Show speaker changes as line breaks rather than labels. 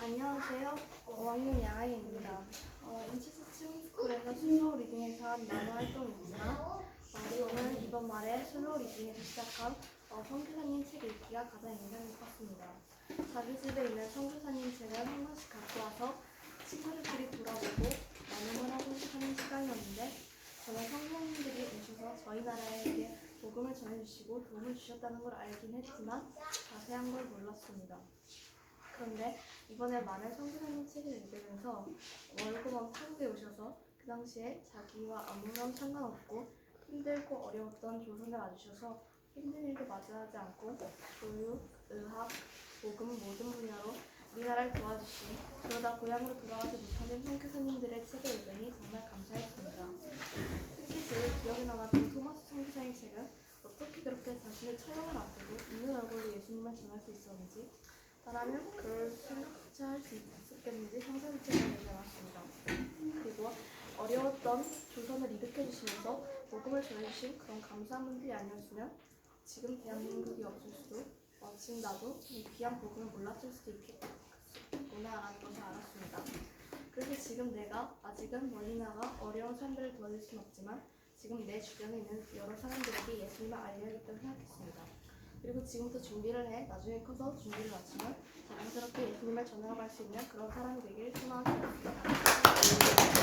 안녕하세요. 5학년 양아이입니다. 어, 인치스층 스쿨에서 슬로우 리딩에서 한 있지만 어, 오늘 이번 말에 슬로우 리딩에서 시작한 어, 성교사님 책 읽기가 가장 인상 깊었습니다. 자기 집에 있는 성교사님 책을 한 권씩 갖고 와서 친구들끼리 돌아보고 나눔을 하고 하는 시간이었는데 저는 성교사님들이 오셔서 저희 나라에게 복음을 전해주시고 도움을 주셨다는 걸 알긴 했지만 자세한 걸 몰랐습니다. 그런데 이번에 많은 성교사님 책을 읽으면서 월고방 타국에 오셔서 그 당시에 자기와 아무런 상관없고 힘들고 어려웠던 조선에 와주셔서 힘든 일도 마주하지 않고 교육, 의학, 복음 모든 분야로 우리나라를 도와주시니 그러다 고향으로 돌아가지 못하는 선교사님들의 책을 읽으니 정말 감사했습니다. 특히 제일 기억에 남았던 토마스 선교사의 책은 어떻게 그렇게 자신의 촬영을 앞두고 웃는 얼굴로 예수님을 전할 수 있었는지 나라면 그럴 생각조차 할 수 있었겠는지 상상조차 되지 않았습니다. 그리고 어려웠던 조선을 일으켜주시면서 복음을 전해주신 그런 감사한 분들이 아니었으면 지금 대한민국이 없을 수도 어, 지금 나도 이 귀한 복음을 몰랐을 수도 있겠구나라는 것을 알았습니다. 그래서 지금 내가 아직은 멀리 나가 어려운 사람들을 도와줄 수는 없지만 지금 내 주변에 있는 여러 사람들에게 예수님을 알려야겠다고 생각했습니다. 그리고 지금부터 준비를 해 나중에 커서 준비를 마치면 자연스럽게 예수님을 전해갈 수 있는 그런 사람이 되길 소망합니다.